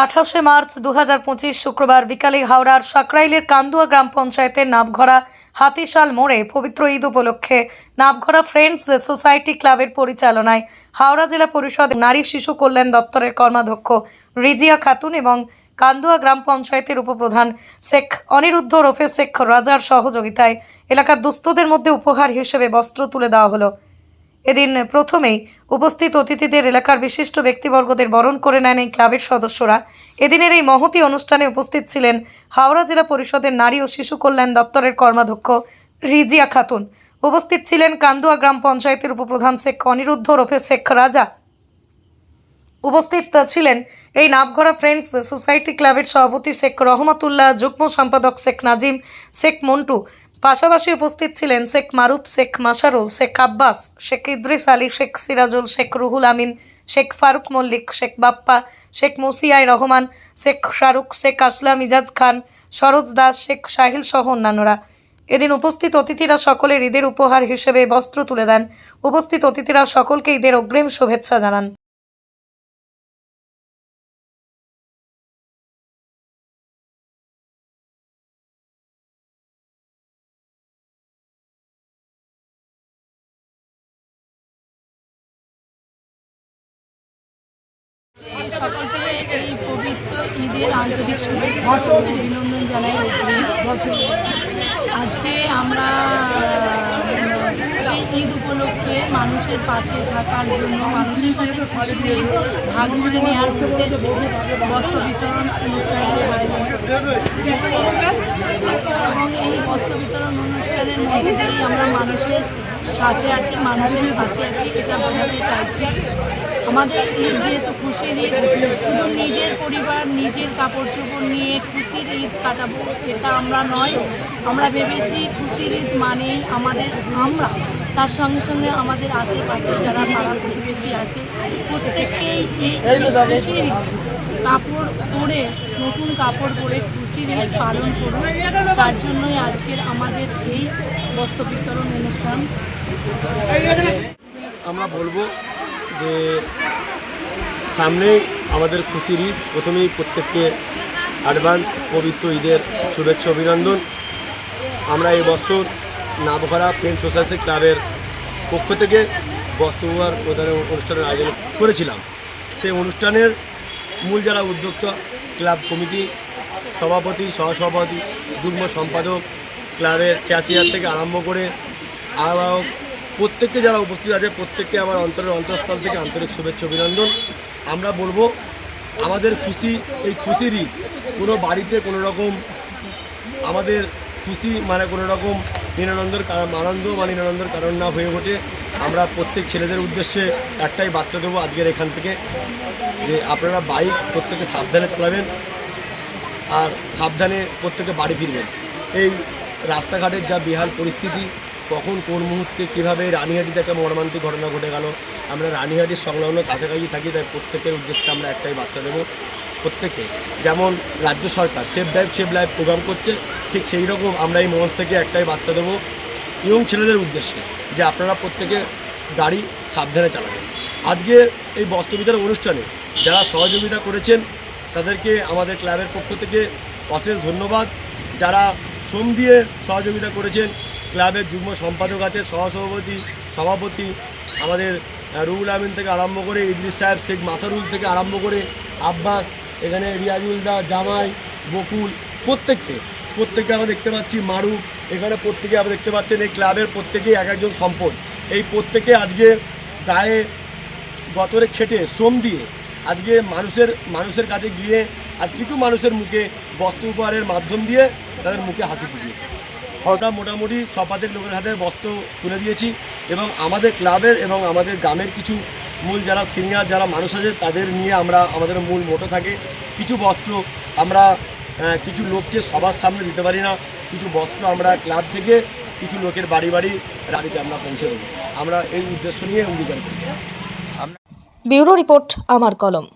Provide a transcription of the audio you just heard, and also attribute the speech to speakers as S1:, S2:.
S1: আঠাশে মার্চ দু হাজার পঁচিশ শুক্রবার বিকালে হাওড়ার সাকরাইলের কান্দুয়া গ্রাম পঞ্চায়েতের নামঘরা হাতিশাল মোড়ে পবিত্র ঈদ উপলক্ষে নামঘরা ফ্রেন্ডস সোসাইটি ক্লাবের পরিচালনায় হাওড়া জেলা পরিষদ নারী শিশু কল্যাণ দপ্তরের কর্মাধ্যক্ষ রিজিয়া খাতুন এবং কান্দুয়া গ্রাম পঞ্চায়েতের উপপ্রধান শেখ অনিরুদ্ধ রফে শেখ রাজার সহযোগিতায় এলাকার দুস্থদের মধ্যে উপহার হিসেবে বস্ত্র তুলে দেওয়া হলো। এদিন প্রথমেই উপস্থিত অতিথিদের এলাকার বিশিষ্ট ব্যক্তিবর্গদের বরণ করে নেন এই ক্লাবের সদস্যরা। এদিনের এই মহতি অনুষ্ঠানে উপস্থিত ছিলেন হাওড়া জেলা পরিষদের নারী ও শিশু কল্যাণ দপ্তরের কর্মাধ্যক্ষ রিজিয়া খাতুন। উপস্থিত ছিলেন কান্দুয়া গ্রাম পঞ্চায়েতের উপপ্রধান শেখ অনিরুদ্ধ রফে শেখ রাজা। উপস্থিত ছিলেন এই নামঘরা ফ্রেন্ডস সোসাইটি ক্লাবের সভাপতি শেখ রহমতুল্লাহ, যুগ্ম সম্পাদক শেখ নাজিম, শেখ মন্টু পাশাপাশি উপস্থিত ছিলেন শেখ মারুফ, শেখ মাসারুল শেখ আব্বাস, শেখ ইদ্রিস আলী, শেখ সিরাজুল, শেখ রুহুল আমিন, শেখ ফারুক মল্লিক, শেখ বাপ্পা, শেখ মুসিয়াই রহমান, শেখ শাহরুখ, শেখ আসলাম ইজাজ খান, সরোজ দাস, শেখ সাহিল সহ অন্যান্যরা। এদিন উপস্থিত অতিথিরা সকলের ঈদের উপহার হিসেবে বস্ত্র তুলে দেন। উপস্থিত অতিথিরা সকলকে ঈদের অগ্রিম শুভেচ্ছা জানান।
S2: সকলকে এই পবিত্র ঈদের আন্তরিক শুভেচ্ছা ও অভিনন্দন জানাই আজকে আমরা, সেই ঈদ উপলক্ষে মানুষের পাশে থাকার জন্য, মানুষের সাথে খুশির ঈদ ভাগ করে নেওয়ার উদ্দেশ্যে বস্ত্র বিতরণ অনুষ্ঠানের আয়োজন এবং এই বস্ত্র বিতরণ অনুষ্ঠানের মধ্যে দিয়েই আমরা মানুষের সাথে আছি, মানুষের পাশে আছি, এটা বোঝাতে চাইছি আমাদের ঈদ যেহেতু খুশির ঈদ, শুধু নিজের পরিবার, নিজের কাপড় চোপড় নিয়ে খুশির ঈদ কাটাবো, এটা আমরা নয়। আমরা ভেবেছি খুশির ঈদ মানেই আমাদের, আমরা তার সঙ্গে সঙ্গে আমাদের আশেপাশে যারা পাড়া প্রতিবেশী আছে, প্রত্যেককেই এই খুশির কাপড় পরে, নতুন কাপড় পরে খুশির ঈদ পালন করুন। তার জন্যই আজকের আমাদের এই বস্ত্র বিতরণ অনুষ্ঠান।
S3: আমরা বলব যে সামনেই আমাদের খুশির ঈদ। প্রথমেই প্রত্যেককে অ্যাডভান্স পবিত্র ঈদের শুভেচ্ছা, অভিনন্দন। আমরা এই বছর নাবঘরা ফ্রেন্ড সোসাইটি ক্লাবের পক্ষ থেকে বস্ত্রবার প্রদানের অনুষ্ঠানের আয়োজন করেছিলাম। সেই অনুষ্ঠানের মূল যারা উদ্যোক্তা ক্লাব কমিটি সভাপতি, সহসভাপতি, যুগ্ম সম্পাদক ক্লাবের ক্যাশিয়ার থেকে আরম্ভ করে আহ্বায়ক, প্রত্যেককে যারা উপস্থিত আছে, প্রত্যেককে আমার অন্তরের অন্তঃস্থল থেকে আন্তরিক শুভেচ্ছা, অভিনন্দন। আমরা বলব, আমাদের খুশি, এই খুশির ঈদ কোনো বাড়িতে কোনো রকম আমাদের খুশি মানে কোনো রকম নিরানন্দের কারণ আনন্দ বা নিরানন্দের কারণ না হয়ে ওঠে। আমরা প্রত্যেক ছেলেদের উদ্দেশ্যে একটাই বার্তা দেবো আজকের এখান থেকে, যে আপনারা বাইক প্রত্যেকে সাবধানে চালাবেন আর সাবধানে প্রত্যেকে বাড়ি ফিরবেন। এই রাস্তাঘাটের যা বেহাল পরিস্থিতি কখন কোন মুহূর্তে কীভাবে রানীহাটিতে একটা মর্মান্তিক ঘটনা ঘটে গেল, আমরা রানীহাটির সংলগ্ন কাছাকাছি থাকি, তাই প্রত্যেকের উদ্দেশ্যে আমরা একটাই বার্তা দেবো প্রত্যেকে। যেমন রাজ্য সরকার, safe drive, safe live programme করছে, ঠিক সেই রকম আমরা এই মঞ্চ থেকে একটাই বার্তা দেবো ইয়ং ছেলেদের উদ্দেশ্যে, যে আপনারা প্রত্যেকে গাড়ি সাবধানে চালাবেন আজকে এই বস্ত্র বিতরণ অনুষ্ঠানে যারা সহযোগিতা করেছেন, তাদেরকে আমাদের ক্লাবের পক্ষ থেকে অশেষ ধন্যবাদ। যারা শ্রম দিয়ে সহযোগিতা করেছেন ক্লাবের যুগ্ম সম্পাদক আছে, সহসভাপতি, সভাপতি, আমাদের রুহুল আমিন থেকে আরম্ভ করে ইদ্রিস সাহেব, শেখ মাসারুল থেকে আরম্ভ করে আব্বাস, এখানে রিয়াজুল দা, জামাই, বকুল, প্রত্যেককে প্রত্যেককে আমরা দেখতে পাচ্ছি, মারুফ, এখানে প্রত্যেকে আমরা দেখতে পাচ্ছেন, এই ক্লাবের প্রত্যেকেই এক একজন সম্পদ। এই প্রত্যেকে আজকে গায়ে গতরে খেটে শ্রম দিয়ে আজকে মানুষের মানুষের কাছে গিয়ে আজ কিছু মানুষের মুখে বস্ত্র উপহারের মাধ্যম দিয়ে তাদের মুখে হাসি ফুটিয়েছে। আমরা মোটামুটি শপাতেক লোকের হাতে বস্ত্র তুলে দিয়েছি এবং আমাদের ক্লাবের এবং আমাদের গ্রামের কিছু মূল যারা সিনিয়র, যারা মানুষ আছে, তাদের নিয়ে আমরা, আমাদের মূল মোটো থাকে। কিছু বস্ত্র আমরা কিছু লোককে সবার সামনে দিতে পারি না। কিছু বস্ত্র আমরা ক্লাব থেকে, কিছু লোকের বাড়ি বাড়ি রাড়িতে আমরা পৌঁছে দেবো। আমরা এই উদ্দেশ্য নিয়ে অঙ্গীকার করছি।
S1: ব্যুরো রিপোর্ট, আমার কলম।